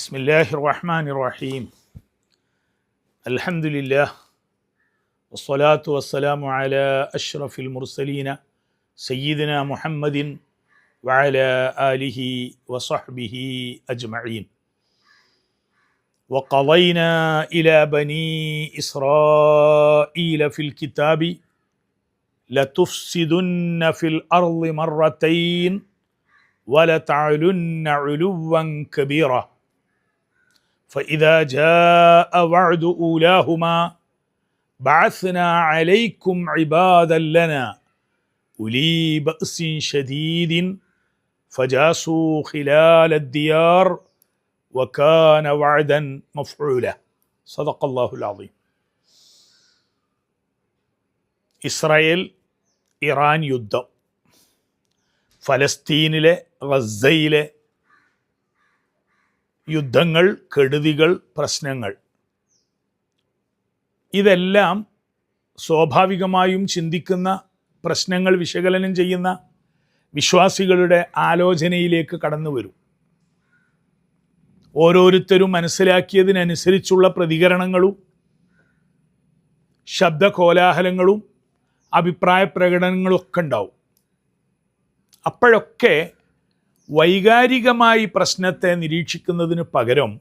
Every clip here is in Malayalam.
بسم الله الرحمن الرحيم. الحمد لله والصلاة والسلام على أشرف المرسلين سيدنا محمد وعلى آله وصحبه أجمعين. وقضينا إلى بني إسرائيل في الكتاب لتفسدن في الأرض مرتين ولتعلن علوا كبيرا. فإذا جاء وعد أولاهما بعثنا عليكم عبادا لنا أولي بأس شديد فجاسوا خلال الديار وكان وعدا مفعولا صدق الله العظيم ഇസ്രായേൽ ഇറാൻ യുദ്ധം ഫലസ്തീനിലെ ഗസയിലെ യുദ്ധങ്ങൾ കെടുതികൾ പ്രശ്നങ്ങൾ. ഇതെല്ലാം സ്വാഭാവികമായും ചിന്തിക്കുന്ന പ്രശ്നങ്ങൾ വിശകലനം ചെയ്യുന്ന വിശ്വാസികളുടെ ആലോചനയിലേക്ക് കടന്നു വരും. ഓരോരുത്തരും മനസ്സിലാക്കിയതിനനുസരിച്ചുള്ള പ്രതികരണങ്ങളും ശബ്ദ കോലാഹലങ്ങളും അഭിപ്രായ പ്രകടനങ്ങളും ഒക്കെ ഉണ്ടാവും. അപ്പോഴൊക്കെ വൈകാരികമായി പ്രശ്നത്തെ നിരീക്ഷിക്കുന്നതിന് പകരം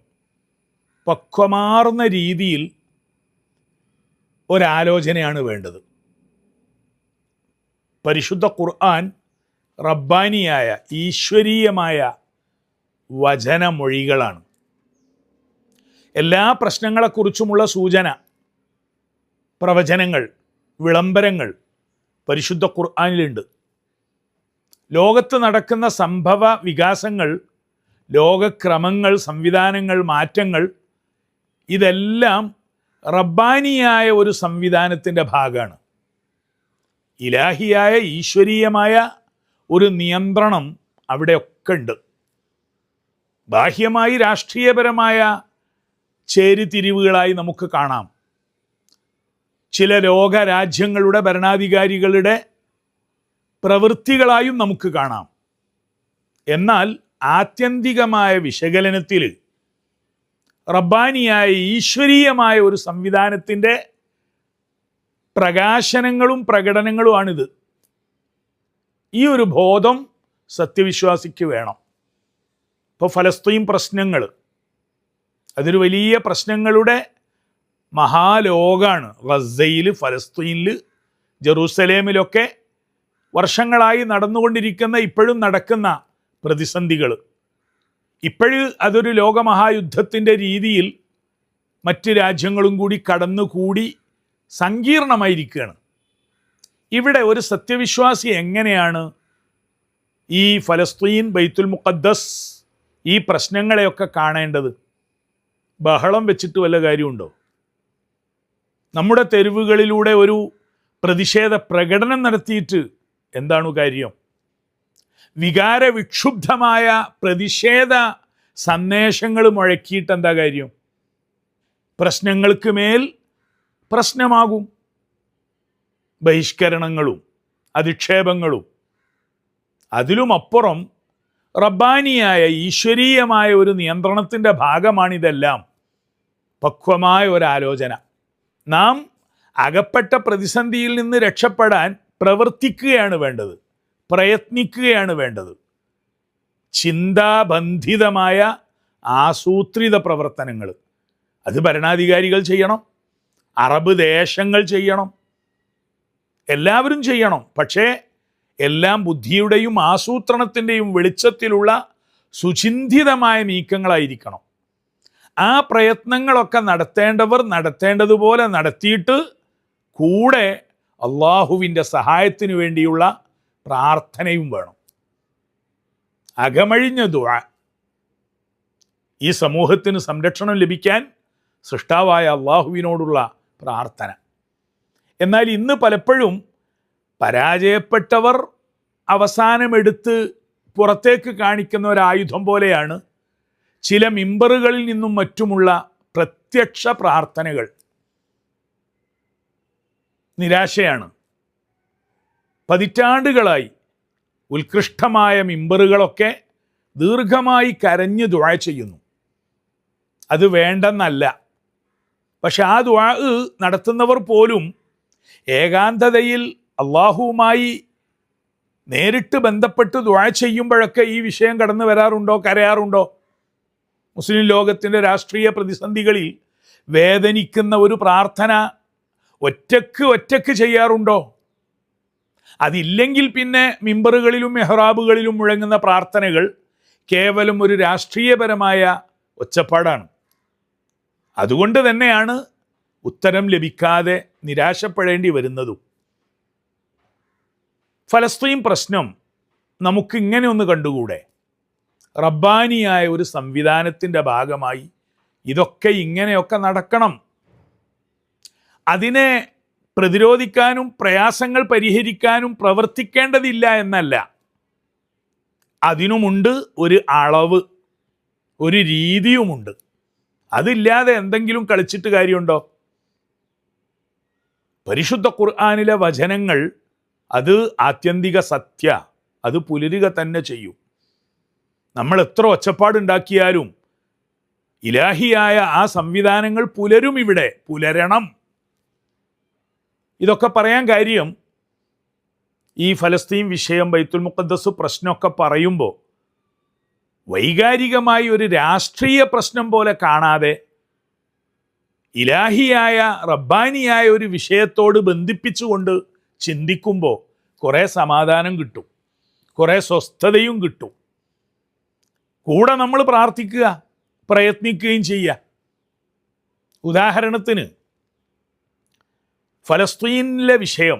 പക്വമാർന്ന രീതിയിൽ ഒരാലോചനയാണ് വേണ്ടത്. പരിശുദ്ധ ഖുർആൻ റബ്ബാനിയായ ഈശ്വരീയമായ വചനമൊഴികളാണ്. എല്ലാ പ്രശ്നങ്ങളെക്കുറിച്ചുമുള്ള സൂചന പ്രവചനങ്ങൾ വിളംബരങ്ങൾ പരിശുദ്ധ ഖുർആാനിലുണ്ട്. ലോകത്ത് നടക്കുന്ന സംഭവ വികാസങ്ങൾ ലോകക്രമങ്ങൾ സംവിധാനങ്ങൾ മാറ്റങ്ങൾ ഇതെല്ലാം റബ്ബാനിയായ ഒരു സംവിധാനത്തിന്റെ ഭാഗമാണ്. ഇലാഹിയായ ഈശ്വരീയമായ ഒരു നിയന്ത്രണം അവിടെയൊക്കെ ഉണ്ട് ബാഹ്യമായി രാഷ്ട്രീയപരമായ ചേരിതിരിവുകളായി നമുക്ക് കാണാം. ചില ലോകരാജ്യങ്ങളുടെ ഭരണാധികാരികളുടെ പ്രവൃത്തികളായും നമുക്ക് കാണാം. എന്നാൽ ആത്യന്തികമായ വിശകലനത്തിൽ റബ്ബാനിയായ ഈശ്വരീയമായ ഒരു സംവിധാനത്തിന്റെ പ്രകാശനങ്ങളും പ്രകടനങ്ങളുമാണിത്. ഈ ഒരു ബോധം സത്യവിശ്വാസിക്ക് വേണം. ഇപ്പോൾ ഫലസ്തീൻ പ്രശ്നങ്ങൾ അതൊരു വലിയ പ്രശ്നങ്ങളുടെ മഹാലോകാണ് ഗസയിൽ ഫലസ്തീനിൽ ജെറൂസലേമിലൊക്കെ വർഷങ്ങളായി നടന്നുകൊണ്ടിരിക്കുന്ന ഇപ്പോഴും നടക്കുന്ന പ്രതിസന്ധികൾ ഇപ്പോഴും അതൊരു ലോകമഹായുദ്ധത്തിന്റെ രീതിയിൽ മറ്റ് രാജ്യങ്ങളും കൂടി കടന്നുകൂടി സങ്കീർണമായിരിക്കുകയാണ്. ഇവിടെ ഒരു സത്യവിശ്വാസി എങ്ങനെയാണ് ഈ ഫലസ്തീൻ ബൈത്തുൽ മുഖദ്ദസ് ഈ പ്രശ്നങ്ങളെയൊക്കെ കാണേണ്ടത്? ബഹളം വെച്ചിട്ട് വല്ല കാര്യമുണ്ടോ? നമ്മുടെ തെരുവുകളിലൂടെ ഒരു പ്രതിഷേധ പ്രകടനം നടത്തിയിട്ട് എന്താണ് കാര്യം? വികാരവിക്ഷുബ്ധമായ പ്രതിഷേധ സന്ദേശങ്ങൾ മുഴക്കിയിട്ട് എന്താ കാര്യം? പ്രശ്നങ്ങൾക്ക് മേൽ പ്രശ്നമാകും. ബഹിഷ്കരണങ്ങളും അധിക്ഷേപങ്ങളും. അതിലുമപ്പുറം റബ്ബാനിയായ ഈശ്വരീയമായ ഒരു നിയന്ത്രണത്തിന്റെ ഭാഗമാണിതെല്ലാം. പക്വമായ ഒരാലോചന. നാം അകപ്പെട്ട പ്രതിസന്ധിയിൽ നിന്ന് രക്ഷപ്പെടാൻ പ്രവർത്തിക്കുകയാണ് വേണ്ടത് പ്രയത്നിക്കുകയാണ് വേണ്ടത്. ചിന്താബന്ധിതമായ ആസൂത്രിത പ്രവർത്തനങ്ങൾ. അത് ഭരണാധികാരികൾ ചെയ്യണം അറബ് ദേശങ്ങൾ ചെയ്യണം എല്ലാവരും ചെയ്യണം. പക്ഷേ എല്ലാം ബുദ്ധിയുടെയും ആസൂത്രണത്തിന്റെയും വെളിച്ചത്തിലുള്ള സുചിന്തിതമായ നീക്കങ്ങളായിരിക്കണം. ആ പ്രയത്നങ്ങളൊക്കെ നടത്തേണ്ടവർ നടത്തേണ്ടതുപോലെ നടത്തിയിട്ട് കൂടെ അള്ളാഹുവിന്റെ സഹായത്തിനു വേണ്ടിയുള്ള പ്രാർത്ഥനയും വേണം. അകമഴിഞ്ഞ ദുഴ ഈ സമൂഹത്തിന് സംരക്ഷണം ലഭിക്കാൻ സൃഷ്ടാവായ അള്ളാഹുവിനോടുള്ള പ്രാർത്ഥന. എന്നാൽ ഇന്ന് പലപ്പോഴും പരാജയപ്പെട്ടവർ അവസാനമെടുത്ത് പുറത്തേക്ക് കാണിക്കുന്ന ഒരു ആയുധം പോലെയാണ് ചില മിമ്പറുകളിൽ നിന്നും മറ്റുമുള്ള പ്രത്യക്ഷ പ്രാർത്ഥനകൾ. നിരാശയാണ്. പതിറ്റാണ്ടുകളായി ഉത്കൃഷ്ടമായ മിമ്പറുകളൊക്കെ ദീർഘമായി കരഞ്ഞ് ദുഴ ചെയ്യുന്നു. അത് വേണ്ടെന്നല്ല. പക്ഷെ ആ ദ്വാ നടത്തുന്നവർ പോലും ഏകാന്തതയിൽ അള്ളാഹുവുമായി നേരിട്ട് ബന്ധപ്പെട്ട് ദ്വാ ചെയ്യുമ്പോഴൊക്കെ ഈ വിഷയം കടന്നു വരാറുണ്ടോ കരയാറുണ്ടോ? മുസ്ലിം ലോകത്തിന്റെ രാഷ്ട്രീയ പ്രതിസന്ധികളിൽ വേദനിക്കുന്ന ഒരു പ്രാർത്ഥന ഒറ്റയ്ക്ക് ഒറ്റയ്ക്ക് ചെയ്യാറുണ്ടോ? അതില്ലെങ്കിൽ പിന്നെ മിമ്പറുകളിലും മെഹ്റാബുകളിലും മുഴങ്ങുന്ന പ്രാർത്ഥനകൾ കേവലം ഒരു രാഷ്ട്രീയപരമായ ഒച്ചപ്പാടാണ്. അതുകൊണ്ട് തന്നെയാണ് ഉത്തരം ലഭിക്കാതെ നിരാശപ്പെടേണ്ടി വരുന്നതും. ഫലസ്തീൻ പ്രശ്നം നമുക്ക് ഇങ്ങനെ ഒന്ന് കണ്ടുകൂടെ? റബ്ബാനിയായ ഒരു സംവിധാനത്തിന്റെ ഭാഗമായി ഇതൊക്കെ ഇങ്ങനെയൊക്കെ നടക്കണം. അതിനെ പ്രതിരോധിക്കാനും പ്രയാസങ്ങൾ പരിഹരിക്കാനും പ്രവർത്തിക്കേണ്ടതില്ല എന്നല്ല. അതിനുമുണ്ട് ഒരു അളവ് ഒരു രീതിയുമുണ്ട്. അതില്ലാതെ എന്തെങ്കിലും കളിച്ചിട്ട് കാര്യമുണ്ടോ? പരിശുദ്ധ ഖുർആാനിലെ വചനങ്ങൾ അത് ആത്യന്തിക സത്യ അത് പുലരുക തന്നെ ചെയ്യും. നമ്മൾ എത്ര ഒച്ചപ്പാടുണ്ടാക്കിയാലും ഇലാഹിയായ ആ സംവിധാനങ്ങൾ പുലരും ഇവിടെ പുലരണം. ഇതൊക്കെ പറയാൻ കാര്യം ഈ ഫലസ്തീൻ വിഷയം ബൈത്തുൽ മുഖദ്ദസ് പ്രശ്നമൊക്കെ പറയുമ്പോൾ വൈകാരികമായി ഒരു രാഷ്ട്രീയ പ്രശ്നം പോലെ കാണാതെ ഇലാഹിയായ റബ്ബാനിയായ ഒരു വിഷയത്തോട് ബന്ധിപ്പിച്ചുകൊണ്ട് ചിന്തിക്കുമ്പോൾ കുറേ സമാധാനം കിട്ടും കുറേ സ്വസ്ഥതയും കിട്ടും. കൂടെ നമ്മൾ പ്രാർത്ഥിക്കുക പ്രയത്നിക്കുകയും ചെയ്യുക. ഉദാഹരണത്തിന് ഫലസ്തീനിലെ വിഷയം.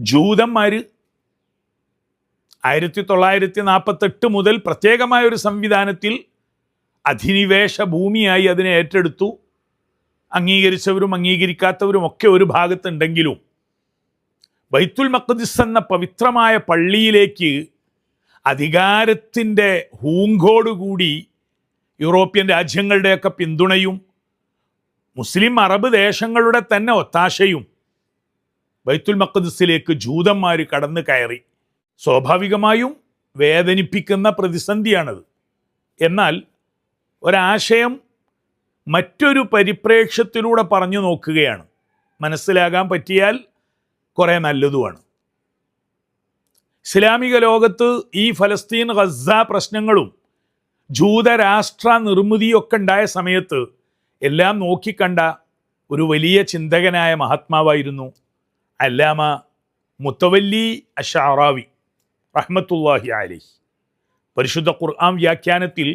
ജൂതന്മാർ ആയിരത്തി തൊള്ളായിരത്തി നാൽപ്പത്തെട്ട് മുതൽ പ്രത്യേകമായ ഒരു സംവിധാനത്തിൽ അധിനിവേശ ഭൂമിയായി അതിനെ ഏറ്റെടുത്തു. അംഗീകരിച്ചവരും അംഗീകരിക്കാത്തവരും ഒക്കെ ഒരു ഭാഗത്തുണ്ടെങ്കിലും ബൈത്തുൽ മഖദിസ് എന്ന പവിത്രമായ പള്ളിയിലേക്ക് അധികാരത്തിന്റെ ഹൂങ്കോടുകൂടി യൂറോപ്യൻ രാജ്യങ്ങളുടെയൊക്കെ പിന്തുണയും മുസ്ലിം അറബ് ദേശങ്ങളുടെ തന്നെ ഒത്താശയും. ബൈത്തുൽ മക്കദിസിലേക്ക് ജൂതന്മാർ കടന്നു കയറി. സ്വാഭാവികമായും വേദനിപ്പിക്കുന്ന പ്രതിസന്ധിയാണത്. എന്നാൽ ഒരാശയം മറ്റൊരു പരിപ്രേക്ഷ്യത്തിലൂടെ പറഞ്ഞു നോക്കുകയാണ്. മനസ്സിലാകാൻ പറ്റിയാൽ കുറേ നല്ലതുമാണ്. ഇസ്ലാമിക ലോകത്ത് ഈ ഫലസ്തീൻ ഗസ പ്രശ്നങ്ങളും ജൂതരാഷ്ട്ര നിർമ്മിതിയൊക്കെ ഉണ്ടായ സമയത്ത് എല്ലാം നോക്കിക്കണ്ട ഒരു വലിയ ചിന്തകനായ മഹാത്മാവായിരുന്നു അല്ലാമ മുത്തവല്ലി അഷാറാവി റഹ്മത്തുല്ലാഹി അലൈഹി. പരിശുദ്ധ ഖുർആൻ വ്യാഖ്യാനത്തിൽ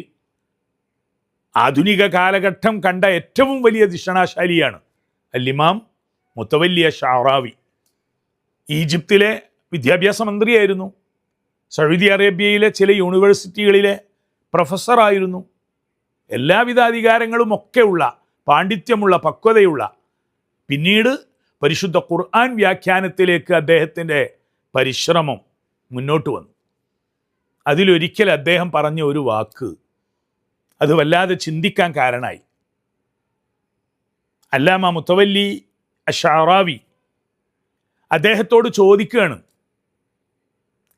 ആധുനിക കാലഘട്ടം കണ്ട ഏറ്റവും വലിയ ദിഷണാശാലിയാണ് അല്ലിമാം മുത്തവല്ലി ഷാറാവി ഈജിപ്തിലെ വിദ്യാഭ്യാസ മന്ത്രിയായിരുന്നു. സൗദി അറേബ്യയിലെ ചില യൂണിവേഴ്സിറ്റികളിലെ പ്രൊഫസറായിരുന്നു. എല്ലാവിധ അധികാരങ്ങളും ഒക്കെയുള്ള പാണ്ഡിത്യമുള്ള പക്വതയുള്ള. പിന്നീട് പരിശുദ്ധ ഖുർആൻ വ്യാഖ്യാനത്തിലേക്ക് അദ്ദേഹത്തിന്റെ പരിശ്രമം മുന്നോട്ട് വന്നു. അതിലൊരിക്കൽ അദ്ദേഹം പറഞ്ഞ ഒരു വാക്ക് അത് വല്ലാതെ ചിന്തിക്കാൻ കാരണമായി അല്ലാമ മുത്തവല്ലി അഷാറാവി അദ്ദേഹത്തോട് ചോദിക്കുകയാണ്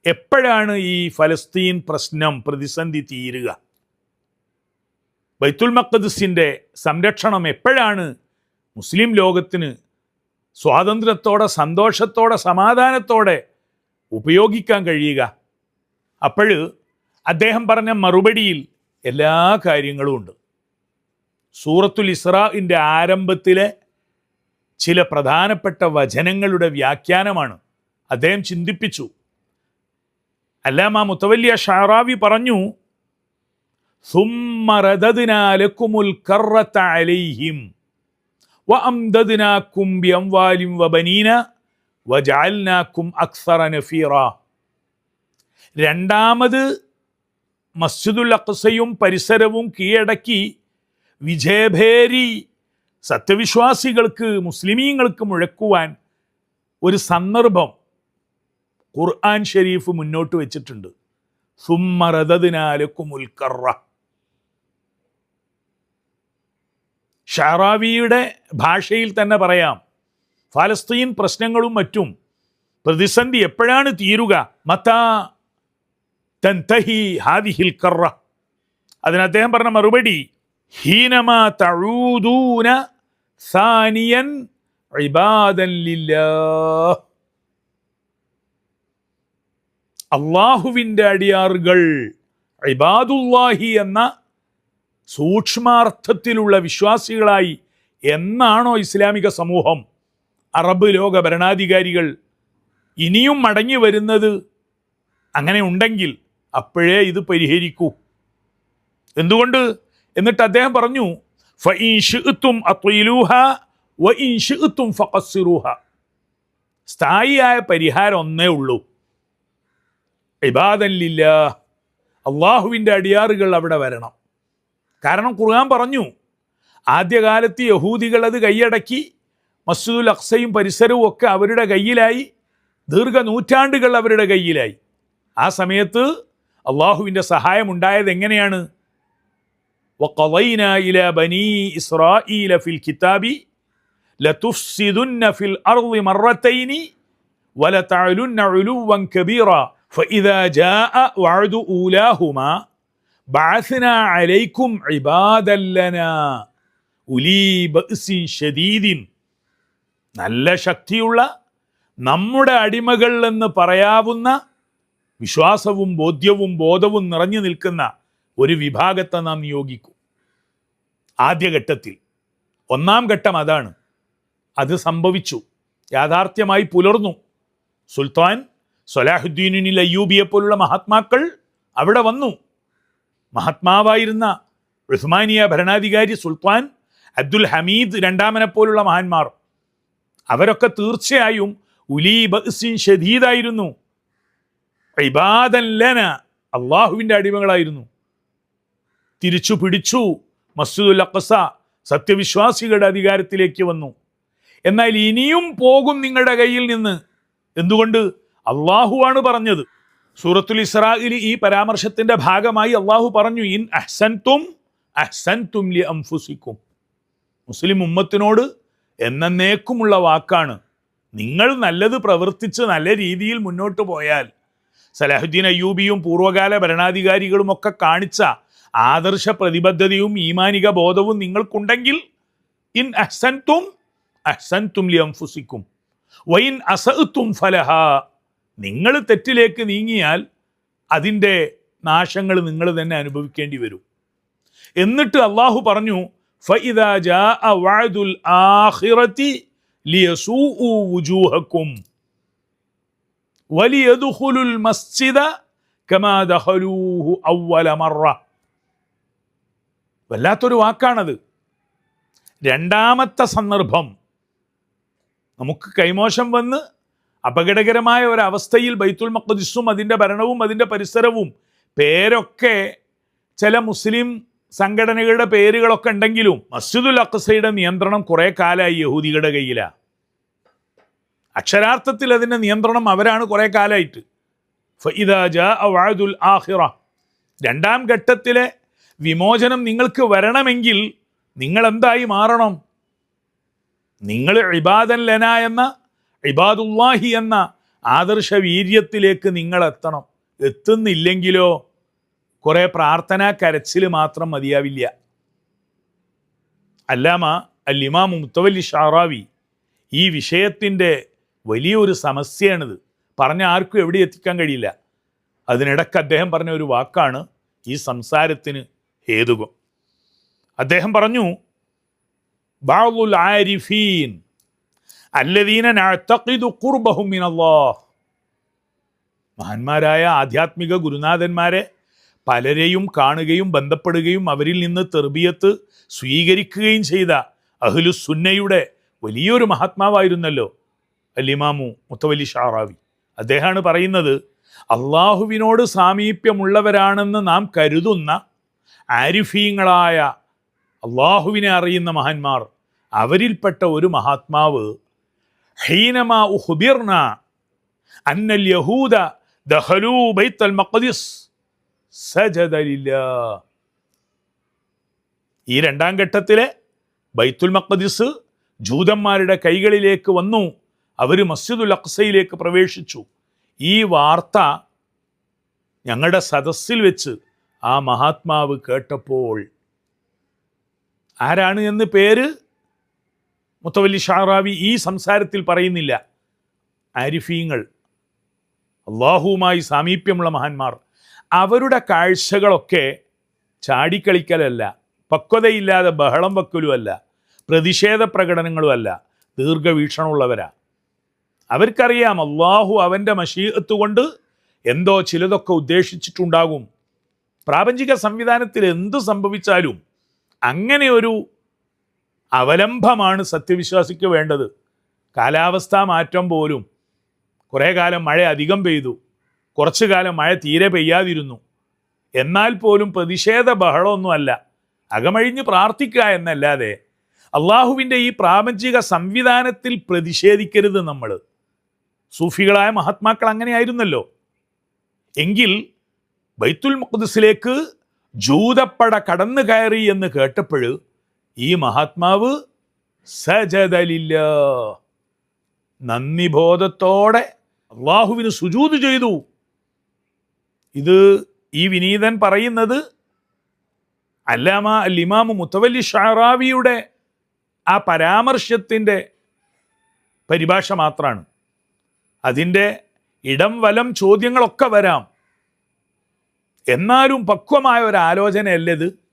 എപ്പോഴാണ് ഈ ഫലസ്തീൻ പ്രശ്നം പ്രതിസന്ധി തീരുക? ബൈത്തുൽ മക്കദസിന്റെ സംരക്ഷണം എപ്പോഴാണ് മുസ്ലിം ലോകത്തിന് സ്വാതന്ത്ര്യത്തോടെ സന്തോഷത്തോടെ സമാധാനത്തോടെ ഉപയോഗിക്കാൻ കഴിയുക? അപ്പോൾ അദ്ദേഹം പറഞ്ഞ മറുപടിയിൽ എല്ലാ കാര്യങ്ങളും ഉണ്ട്. സൂറത്തുൽ ഇസ്രാഇന്റെ ആരംഭത്തിലെ ചില പ്രധാനപ്പെട്ട വചനങ്ങളുടെ വ്യാഖ്യാനമാണ് അദ്ദേഹം ചിന്തിപ്പിച്ചു. അല്ലാമ മുത്തവല്ലിയ ഷാറാവി പറഞ്ഞു രണ്ടാമത് മസ്ജിദുൽ അക്സയും പരിസരവും കീഴടക്കി വിജയഭേരി സത്യവിശ്വാസികൾക്ക് മുസ്ലിമീങ്ങൾക്ക് മുഴക്കുവാൻ ഒരു സന്ദർഭം ഖുർആൻ ഷെരീഫ് മുന്നോട്ട് വെച്ചിട്ടുണ്ട്. സുമ്മറദതിനാലക്കും ഉൽക്കറ ഷാറാവിയുടെ ഭാഷയിൽ തന്നെ പറയാം. ഫലസ്തീൻ പ്രശ്നങ്ങളും മറ്റും പ്രതിസന്ധി എപ്പോഴാണ് തീരുക? മത്താ തൻതഹി ഹാദിഹിൽ കറ അതിന് അദ്ദേഹം പറഞ്ഞ മറുപടി ഹീനമ തഴൂദൂന സാനിയൻ അള്ളാഹുവിന്റെ അടിയാറുകൾ ഇബാദുല്ലാഹി എന്ന സൂക്ഷ്മാർത്ഥത്തിലുള്ള വിശ്വാസികളായി എന്നാണോ ഇസ്ലാമിക സമൂഹം? അറബ് ലോക ഭരണാധികാരികൾ ഇനിയും മടങ്ങി വരുന്നത് അങ്ങനെ ഉണ്ടെങ്കിൽ അപ്പോഴേ ഇത് പരിഹരിക്കൂ. എന്തുകൊണ്ട്? എന്നിട്ട് അദ്ദേഹം പറഞ്ഞു. സ്ഥായിയായ പരിഹാരം ഒന്നേ ഉള്ളൂ. ഇബാദല്ലില്ല അള്ളാഹുവിന്റെ അടിയാറുകൾ അവിടെ വരണം. കാരണം ഖുർആൻ പറഞ്ഞു ആദ്യകാലത്ത് യഹൂദികൾ അത് കൈയടക്കി മസ്ജിദുൽ അക്സയും പരിസരവും ഒക്കെ അവരുടെ കയ്യിലായി ദീർഘ നൂറ്റാണ്ടുകൾ അവരുടെ കയ്യിലായി ആ സമയത്ത് അള്ളാഹുവിൻ്റെ സഹായം ഉണ്ടായത് എങ്ങനെയാണ് وقضينا إلى بني إسرائيل في الكتاب لتفسدن في الأرض مرتين ولتعلن علوا كبيرا فإذا جاء وعد أولاهما ബാസിന അലൈക്കും ഇബാദല്ലന. ഉലീ ഷദീദിൻ. നല്ല ശക്തിയുള്ള നമ്മുടെ അടിമകൾ എന്ന് പറയാവുന്ന വിശ്വാസവും ബോധ്യവും ബോധവും നിറഞ്ഞു നിൽക്കുന്ന ഒരു വിഭാഗത്തെ നാം നിയോഗിക്കും. ആദ്യഘട്ടത്തിൽ. ഒന്നാം ഘട്ടം അതാണ്. അത് സംഭവിച്ചു. യാഥാർത്ഥ്യമായി പുലർന്നു. സുൽത്താൻ സൊലാഹുദ്ദീനുനിൽ അയ്യൂബിയെ പോലുള്ള മഹാത്മാക്കൾ അവിടെ വന്നു. മഹാത്മാവായിരുന്ന ഉസ്മാനിയ ഭരണാധികാരി സുൽത്താൻ അബ്ദുൽ ഹമീദ് രണ്ടാമനെ പോലുള്ള മഹാന്മാർ. അവരൊക്കെ തീർച്ചയായും ഉലീ ബസിൻ ഷദീദായിരുന്നു ഇബാദൻ ലന അള്ളാഹുവിന്റെ അടിമകളായിരുന്നു. തിരിച്ചു പിടിച്ചു മസ്ജിദുൽ അഖസ സത്യവിശ്വാസികളുടെ അധികാരത്തിലേക്ക് വന്നു. എന്നാൽ ഇനിയും പോകും നിങ്ങളുടെ കയ്യിൽ നിന്ന്. എന്തുകൊണ്ട്? അള്ളാഹുവാണ് പറഞ്ഞത്. സൂറത്തുൽ ഇസ്രായിൽ ഈ പരാമർശത്തിന്റെ ഭാഗമായി അള്ളാഹു പറഞ്ഞു ഇൻ അഹ്സൻതും അഹ്സൻതും ലി അംഫുസിക്കും മുസ്ലിം ഉമ്മത്തിനോട് എന്നേക്കുമുള്ള വാക്കാണ്. നിങ്ങൾ നല്ലത് പ്രവർത്തിച്ച് നല്ല രീതിയിൽ മുന്നോട്ട് പോയാൽ സലാഹുദ്ദീൻ അയ്യൂബിയും പൂർവകാല ഭരണാധികാരികളും ഒക്കെ കാണിച്ച ആദർശ പ്രതിബദ്ധതയും ഈമാനിക ബോധവും നിങ്ങൾക്കുണ്ടെങ്കിൽ ഇൻ അഹ്സൻതും അഹ്സൻതും ലി അംഫുസിക്കും വൈൻ അസത്തും ഫലഹ. നിങ്ങൾ തെറ്റിലേക്ക് നീങ്ങിയാൽ അതിന്റെ നാശങ്ങൾ നിങ്ങൾ തന്നെ അനുഭവിക്കേണ്ടി വരും. എന്നിട്ട് അള്ളാഹു പറഞ്ഞു വല്ലാത്തൊരു വാക്കാണത്. രണ്ടാമത്തെ സന്ദർഭം നമുക്ക് കൈമോശം വന്ന് അപകടകരമായ ഒരവസ്ഥയിൽ ബൈത്തുൽ മഖദിസും അതിന്റെ ഭരണവും അതിന്റെ പരിസരവും പേരൊക്കെ ചില മുസ്ലിം സംഘടനകളുടെ പേരുകളൊക്കെ ഉണ്ടെങ്കിലും മസ്ജിദുൽ അഖസയുടെ നിയന്ത്രണം കുറേ കാലമായി യഹൂദികളുടെ കയ്യിലാണ് അക്ഷരാർത്ഥത്തിൽ അതിന്റെ നിയന്ത്രണം അവരാണ് കുറേ കാലമായിട്ട് ജാഅ ആഹിറ രണ്ടാം ഘട്ടത്തിലെ വിമോചനം നിങ്ങൾക്ക് വരണമെങ്കിൽ നിങ്ങൾ എന്തായി മാറണം? നിങ്ങൾ ഇബാദൻ ലന എന്ന ഇബാദുല്ലാഹി എന്ന ആദർശ വീര്യത്തിലേക്ക് നിങ്ങൾ എത്തണം എത്തുന്നില്ലെങ്കിലോ കുറേ പ്രാർത്ഥനാ കരച്ചിൽ മാത്രം മതിയാവില്ല. അല്ലാമ അൽ ഇമാം മുത്തവല്ലി ഷാറാവി ഈ വിഷയത്തിന്റെ വലിയൊരു സമസ്യയാണിത്. പറഞ്ഞ ആർക്കും എവിടെ എത്തിക്കാൻ കഴിയില്ല. അതിനിടക്ക് അദ്ദേഹം പറഞ്ഞ ഒരു വാക്കാണ് ഈ സംസാരത്തിന് ഹേതുകം. അദ്ദേഹം പറഞ്ഞു ബാളുൽ ആരിഫീൻ മഹാന്മാരായ ആധ്യാത്മിക ഗുരുനാഥന്മാരെ പലരെയും കാണുകയും ബന്ധപ്പെടുകയും അവരിൽ നിന്ന് തെർബിയത്ത് സ്വീകരിക്കുകയും ചെയ്ത അഹ്ലു സുന്നയുടെ വലിയൊരു മഹാത്മാവായിരുന്നല്ലോ അല്ലിമാമു മുത്തവലി ഷാറാവി. അദ്ദേഹമാണ് പറയുന്നത് അള്ളാഹുവിനോട് സാമീപ്യമുള്ളവരാണെന്ന് നാം കരുതുന്ന ആരിഫീങ്ങളായ അള്ളാഹുവിനെ അറിയുന്ന മഹാന്മാർ അവരിൽപ്പെട്ട ഒരു മഹാത്മാവ് അന്നൽ യഹൂദ ഈ രണ്ടാം ഘട്ടത്തിലെ ബൈത്തുൽ മഖദിസ് ജൂതന്മാരുടെ കൈകളിലേക്ക് വന്നു. അവർ മസ്ജിദുൽ അക്സയിലേക്ക് പ്രവേശിച്ചു. ഈ വാർത്ത ഞങ്ങളുടെ സദസ്സിൽ വെച്ച് ആ മഹാത്മാവ് കേട്ടപ്പോൾ ആരാണ് എന്ന് പേര്? മുത്തവല്ലി ഷാറാവി ഈ സംസാരത്തിൽ പറയുന്നില്ല. ആരിഫീങ്ങൾ അള്ളാഹുവുമായി സാമീപ്യമുള്ള മഹാന്മാർ അവരുടെ കാഴ്ചകളൊക്കെ ചാടിക്കളിക്കലല്ല പക്വതയില്ലാതെ ബഹളം വെക്കലുമല്ല പ്രതിഷേധ പ്രകടനങ്ങളുമല്ല ദീർഘവീക്ഷണമുള്ളവരാ. അവർക്കറിയാം അള്ളാഹു അവന്റെ മഷീഹത്ത് കൊണ്ട് എന്തോ ചിലതൊക്കെ ഉദ്ദേശിച്ചിട്ടുണ്ടാകും. പ്രാപഞ്ചിക സംവിധാനത്തിൽ എന്ത് സംഭവിച്ചാലും അങ്ങനെ ഒരു അവലംബമാണ് സത്യവിശ്വാസിക്ക് വേണ്ടത്. കാലാവസ്ഥാ മാറ്റം പോലും. കുറേ കാലം മഴ അധികം പെയ്തു. കുറച്ചു കാലം മഴ തീരെ പെയ്യാതിരുന്നു. എന്നാൽ പോലും പ്രതിഷേധ ബഹളമൊന്നുമല്ല. അകമഴിഞ്ഞ് പ്രാർത്ഥിക്കുക എന്നല്ലാതെ അള്ളാഹുവിന്റെ ഈ പ്രാപഞ്ചിക സംവിധാനത്തിൽ പ്രതിഷേധിക്കരുത് നമ്മൾ. സൂഫികളായ മഹാത്മാക്കൾ അങ്ങനെയായിരുന്നല്ലോ. എങ്കിൽ ബൈത്തുൽ മുഖദസിലേക്ക് ജൂതപ്പട കടന്നു കയറി എന്ന് കേട്ടപ്പോൾ ഈ മഹാത്മാവ് സജദലില്ല. നന്ദിബോധത്തോടെ അള്ളാഹുവിന് സുജൂത് ചെയ്തു. ഇത് ഈ വിനീതൻ പറയുന്നത് അല്ലാമ അൽ മുത്തവല്ലി ഷാറാവിയുടെ ആ പരാമർശത്തിന്റെ പരിഭാഷ മാത്രമാണ് അതിന്റെ ഇടം വലം ചോദ്യങ്ങളൊക്കെ വരാം. എന്നാലും പക്വമായ ഒരു ആലോചനയല്ലത്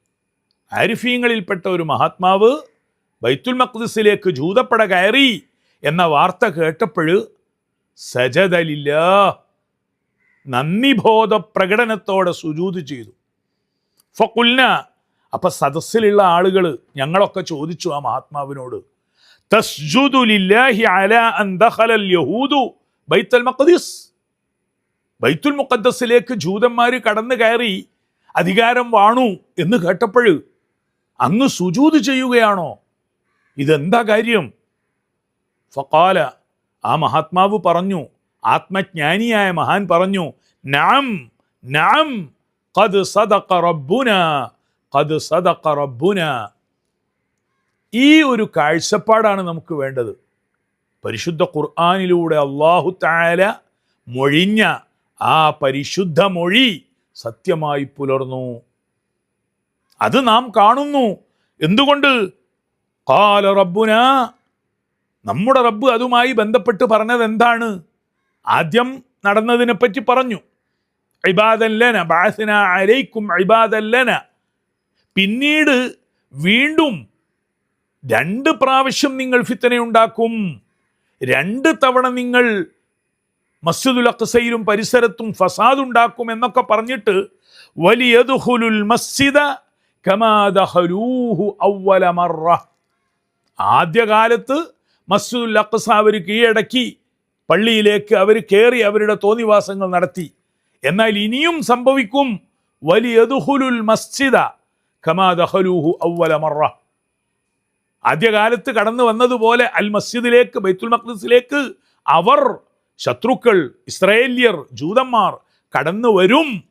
ആരിഫീങ്ങളിൽപ്പെട്ട ഒരു മഹാത്മാവ് ബൈത്തുൽ മഖ്ദിസിലേക്ക് ജൂതപ്പട കയറി എന്ന വാർത്ത കേട്ടപ്പോൾ സജതലില്ല നന്ദിബോധ പ്രകടനത്തോടെ സുജൂത് ചെയ്തു. ഫക്കുൽന അപ്പൊ സദസ്സിലുള്ള ആളുകൾ ഞങ്ങളൊക്കെ ചോദിച്ചു ആ മഹാത്മാവിനോട് തസ്ജുദു ലില്ലാഹി അലാ അൻ ബൈത്തുൽ മഖ്ദിസ്. ബൈത്തുൽ മുഖദ്ദസിലേക്ക് ജൂതന്മാർ കടന്നു കയറി അധികാരം വാണു എന്ന് കേട്ടപ്പോൾ അങ്ങ് സുജൂത് ചെയ്യുകയാണോ? ഇതെന്താ കാര്യം? ഫക്കാല ആ മഹാത്മാവ് പറഞ്ഞു ആത്മജ്ഞാനിയായ മഹാൻ പറഞ്ഞു നാം നാം കത് സദഖ റബ്ബുന കത് സദഖ റബ്ബുന. ഈ ഒരു കാഴ്ചപ്പാടാണ് നമുക്ക് വേണ്ടത്. പരിശുദ്ധ ഖുർആാനിലൂടെ അള്ളാഹു താല മൊഴിഞ്ഞ ആ പരിശുദ്ധ മൊഴി സത്യമായി പുലർന്നു. അത് നാം കാണുന്നു. എന്തുകൊണ്ട്? കാല റബ്ബുന നമ്മുടെ റബ്ബ് അതുമായി ബന്ധപ്പെട്ട് പറഞ്ഞത് എന്താണ്? ആദ്യം നടന്നതിനെപ്പറ്റി പറഞ്ഞു. ഇബാദല്ലന ബാസന അലൈക്കും ഇബാദല്ലന പിന്നീട് വീണ്ടും രണ്ട് പ്രാവശ്യം നിങ്ങൾ ഫിത്തനയുണ്ടാക്കും രണ്ട് തവണ നിങ്ങൾ മസ്ജിദുൽ അഖ്സയിലും പരിസരത്തും ഫസാദ് ഉണ്ടാക്കും എന്നൊക്കെ പറഞ്ഞിട്ട് വലിയതുഹുലുൽ മസ്ജിദ ആദ്യകാലത്ത് മസ്ജിദുൽ അക്സ അവർ കീഴടക്കി പള്ളിയിലേക്ക് അവർ കയറി അവരുടെ തോന്നിവാസങ്ങൾ നടത്തി. എന്നാൽ ഇനിയും സംഭവിക്കും വലിയതുഹുലുൽ മസ്ജിദ കമാദഹലൂഹു അവല മറ. ആദ്യകാലത്ത് കടന്നു വന്നതുപോലെ അൽ മസ്ജിദിലേക്ക് ബൈത്തുൽ മഖ്ദസിലേക്ക് അവർ ശത്രുക്കൾ ഇസ്രയേല്യർ ജൂതന്മാർ കടന്നു വരും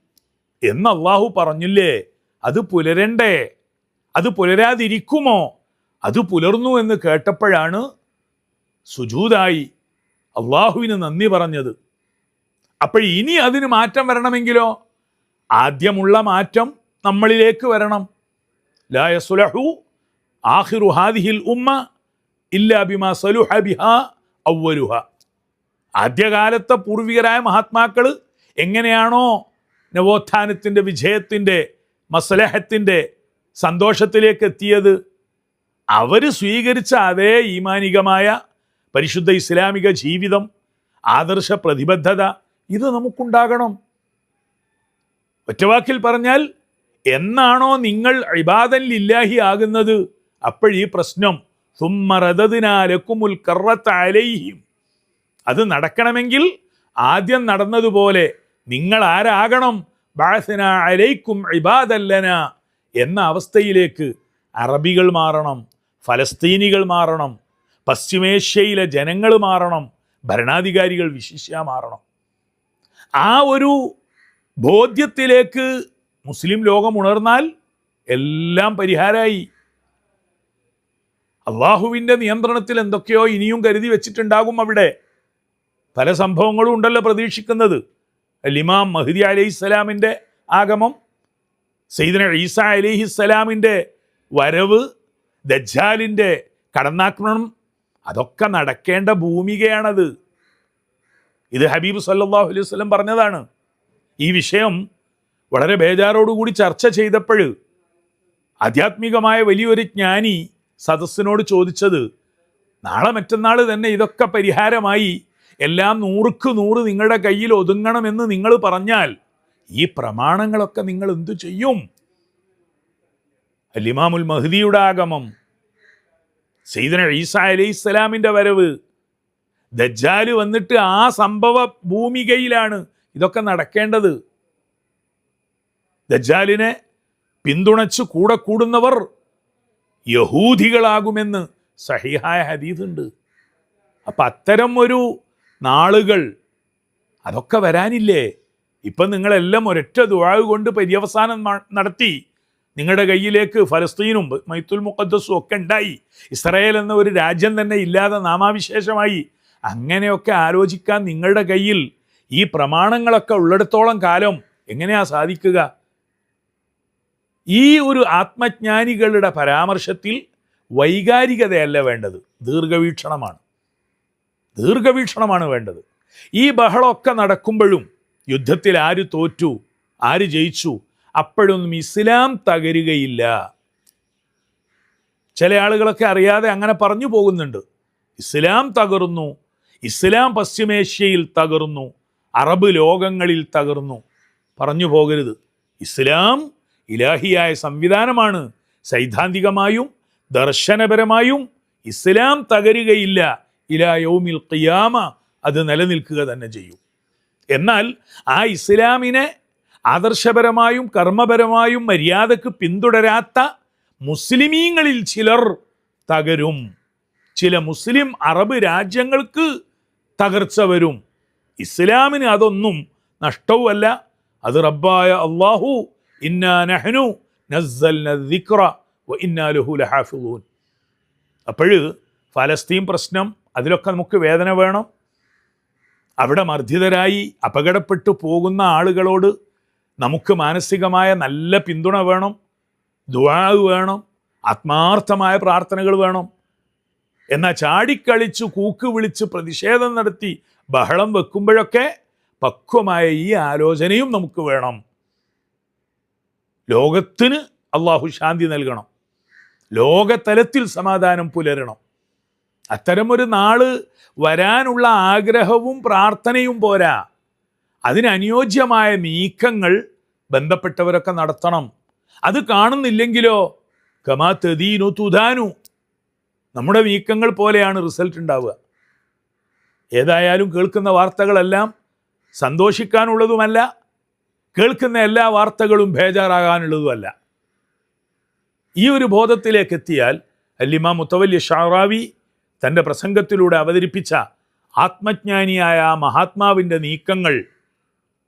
എന്ന് അള്ളാഹു പറഞ്ഞില്ലേ? അത് പുലരണ്ടേ? അത് പുലരാതിരിക്കുമോ? അത് പുലർന്നു എന്ന് കേട്ടപ്പോഴാണ് സുജൂതായി അള്ളാഹുവിന് നന്ദി പറഞ്ഞത്. അപ്പോൾ ഇനി അതിന് മാറ്റം വരണമെങ്കിലോ? ആദ്യമുള്ള മാറ്റം നമ്മളിലേക്ക് വരണം. ലായ സുലഹു ആഹിറു ഹാദിഹിൽ ഉമ്മ ഇല്ലാ സലുഹ ബിഹ അവലുഹ ആദ്യകാലത്തെ പൂർവികരായ മഹാത്മാക്കൾ എങ്ങനെയാണോ നവോത്ഥാനത്തിന്റെ വിജയത്തിന്റെ മസലഹത്തിന്റെ സന്തോഷത്തിലേക്ക് എത്തിയത് അവർ സ്വീകരിച്ച അതേ ഈമാനികമായ പരിശുദ്ധ ഇസ്ലാമിക ജീവിതം ആദർശ പ്രതിബദ്ധത ഇത് നമുക്കുണ്ടാകണം. ഒറ്റവാക്കിൽ പറഞ്ഞാൽ എന്നാണോ നിങ്ങൾ ഇബാദൻ ലില്ലാഹി ആകുന്നത്? അപ്പോഴീ പ്രശ്നം സുമ്മറതതിനാലക്കുമുൽ കറത്ത അലൈഹിം. അത് നടക്കണമെങ്കിൽ ആദ്യം നടന്നതുപോലെ നിങ്ങൾ ആരാകണം? ബാസന അലൈക്കും ഇബാദല്ലന എന്ന അവസ്ഥയിലേക്ക് അറബികൾ മാറണം ഫലസ്തീനികൾ മാറണം പശ്ചിമേഷ്യയിലെ ജനങ്ങൾ മാറണം ഭരണാധികാരികൾ വിശിഷ്യ മാറണം. ആ ഒരു ബോധ്യത്തിലേക്ക് മുസ്ലിം ലോകം ഉണർന്നാൽ എല്ലാം പരിഹാരമായി അള്ളാഹുവിന്റെ നിയന്ത്രണത്തിൽ എന്തൊക്കെയോ ഇനിയും കരുതി വെച്ചിട്ടുണ്ടാകും അവിടെ. പല സംഭവങ്ങളും ഉണ്ടല്ലോ പ്രതീക്ഷിക്കുന്നത്. ലിമാം മഹദി അലൈഹി സ്വലാമിന്റെ ആഗമം സെയ്ദന ഈസ അലിഹിസ്സലാമിന്റെ വരവ് ദജ്ജാലിന്റെ കടന്നാക്രമണം അതൊക്കെ നടക്കേണ്ട ഭൂമികയാണത്. ഇത് ഹബീബ് സല്ലാഹു അലൈഹി വസല്ലം പറഞ്ഞതാണ്. ഈ വിഷയം വളരെ ബേജാറോടുകൂടി ചർച്ച ചെയ്തപ്പോൾ ആധ്യാത്മികമായ വലിയൊരു ജ്ഞാനി സദസ്സിനോട് ചോദിച്ചത് നാളെ മറ്റന്നാൾ തന്നെ ഇതൊക്കെ പരിഹാരമായി എല്ലാം നൂറുക്ക് നൂറ് നിങ്ങളുടെ കയ്യിൽ ഒതുങ്ങണമെന്ന് നിങ്ങൾ പറഞ്ഞാൽ ഈ പ്രമാണങ്ങളൊക്കെ നിങ്ങൾ എന്തു ചെയ്യും? അലിമാമുൽ മഹദിയുടെ ആഗമം സെയ്ദന ഈസ അലൈഹി ഇസ്ലാമിന്റെ വരവ് ദജ്ജാൽ വന്നിട്ട് ആ സംഭവ ഭൂമികയിലാണ് ഇതൊക്കെ നടക്കേണ്ടത്. ദജ്ജാലിനെ പിന്തുണച്ച് കൂടെ കൂടുന്നവർ യഹൂദികളാകുമെന്ന് സഹിഹായ ഹദീദുണ്ട് അപ്പം അത്തരം ഒരു നാളുകൾ. അതൊക്കെ വരാനില്ലേ? ഇപ്പം നിങ്ങളെല്ലാം ഒരൊറ്റ ദുഴാവ് കൊണ്ട് പര്യവസാനം നടത്തി. നിങ്ങളുടെ കയ്യിലേക്ക് ഫലസ്തീനും മൈത്തുൽ മുഖദ്സും ഒക്കെ ഉണ്ടായി. ഇസ്രായേൽ എന്ന ഒരു രാജ്യം തന്നെ ഇല്ലാതെ നാമാവിശേഷമായി. അങ്ങനെയൊക്കെ ആലോചിക്കാൻ നിങ്ങളുടെ കയ്യിൽ ഈ പ്രമാണങ്ങളൊക്കെ ഉള്ളിടത്തോളം കാലം എങ്ങനെയാ സാധിക്കുക? ഈ ഒരു ആത്മജ്ഞാനികളുടെ പരാമർശത്തിൽ വൈകാരികതയല്ല വേണ്ടത്. ദീർഘവീക്ഷണമാണ്. ദീർഘവീക്ഷണമാണ് വേണ്ടത്. ഈ ബഹളമൊക്കെ നടക്കുമ്പോഴും യുദ്ധത്തിൽ ആര് തോറ്റു ആര് ജയിച്ചു അപ്പോഴൊന്നും ഇസ്ലാം തകരുകയില്ല. ചില ആളുകളൊക്കെ അറിയാതെ അങ്ങനെ പറഞ്ഞു പോകുന്നുണ്ട്. ഇസ്ലാം തകർന്നു ഇസ്ലാം പശ്ചിമേഷ്യയിൽ തകർന്നു അറബ് ലോകങ്ങളിൽ തകർന്നു. പറഞ്ഞു പോകരുത്. ഇസ്ലാം ഇലാഹിയായ സംവിധാനമാണ്. സൈദ്ധാന്തികമായും ദർശനപരമായും ഇസ്ലാം തകരുകയില്ല. ഇലാ യൗമിൽ ഖിയാമ അത് നിലനിൽക്കുക തന്നെ ചെയ്യും. എന്നാൽ ആ ഇസ്ലാമിനെ ആദർശപരമായും കർമ്മപരമായും മര്യാദയ്ക്ക് പിന്തുടരാത്ത മുസ്ലിമീങ്ങളിൽ ചിലർ തകരും. ചില മുസ്ലിം അറബ് രാജ്യങ്ങൾക്ക് തകർച്ച വരും. ഇസ്ലാമിന് അതൊന്നും നഷ്ടവുമല്ല അത് റബ്ബായ അള്ളാഹു ലഹു ലഹാഫിളൂൻ അപ്പോൾ ഫലസ്തീൻ പ്രശ്നം അതിലൊക്കെ നമുക്ക് വേദന വേണം. അവിടെ മർദ്ദിതരായി അപകടപ്പെട്ടു പോകുന്ന ആളുകളോട് നമുക്ക് മാനസികമായ നല്ല പിന്തുണ വേണം. ദുആ വേണം. ആത്മാർത്ഥമായ പ്രാർത്ഥനകൾ വേണം. എന്നാൽ ചാടിക്കളിച്ചു കൂക്ക് വിളിച്ച് പ്രതിഷേധം നടത്തി ബഹളം വെക്കുമ്പോഴൊക്കെ പക്വമായ ഈ ആലോചനയും നമുക്ക് വേണം. ലോകത്തിന് അള്ളാഹു ശാന്തി നൽകണം. ലോകതലത്തിൽ സമാധാനം പുലരണം. അത്തരമൊരു നാൾ വരാനുള്ള ആഗ്രഹവും പ്രാർത്ഥനയും പോരാ. അതിനനുയോജ്യമായ നീക്കങ്ങൾ ബന്ധപ്പെട്ടവരൊക്കെ നടത്തണം. അത് കാണുന്നില്ലെങ്കിലോ? കമാ തെതീനു തുതാനു നമ്മുടെ നീക്കങ്ങൾ പോലെയാണ് റിസൾട്ട് ഉണ്ടാവുക. ഏതായാലും കേൾക്കുന്ന വാർത്തകളെല്ലാം സന്തോഷിക്കാനുള്ളതുമല്ല കേൾക്കുന്ന എല്ലാ വാർത്തകളും ബേജാറാകാനുള്ളതുമല്ല. ഈ ഒരു ബോധത്തിലേക്ക് എത്തിയാൽ അല്ലിമ മുത്തവല്യ ഷാറാവി തന്റെ പ്രസംഗത്തിലൂടെ അവതരിപ്പിച്ച ആത്മജ്ഞാനിയായ മഹാത്മാവിന്റെ നീക്കങ്ങൾ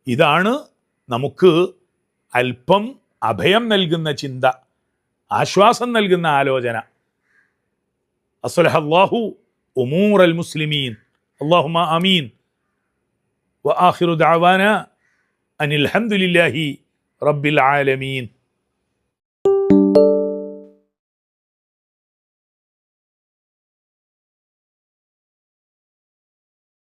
ഇതാണ് നമുക്ക് അല്പം അഭയം നൽകുന്ന ചിന്ത ആശ്വാസം നൽകുന്ന ആലോചന. അസ്വലഹല്ലാഹു ഉമൂർ അൽ മുസ്ലിമീൻ. അള്ളാഹുമ അമീൻ. വ ആഖിറു ദഅവാന അനിൽ ഹംദുലില്ലാഹി റബ്ബിൽ ആലമീൻ.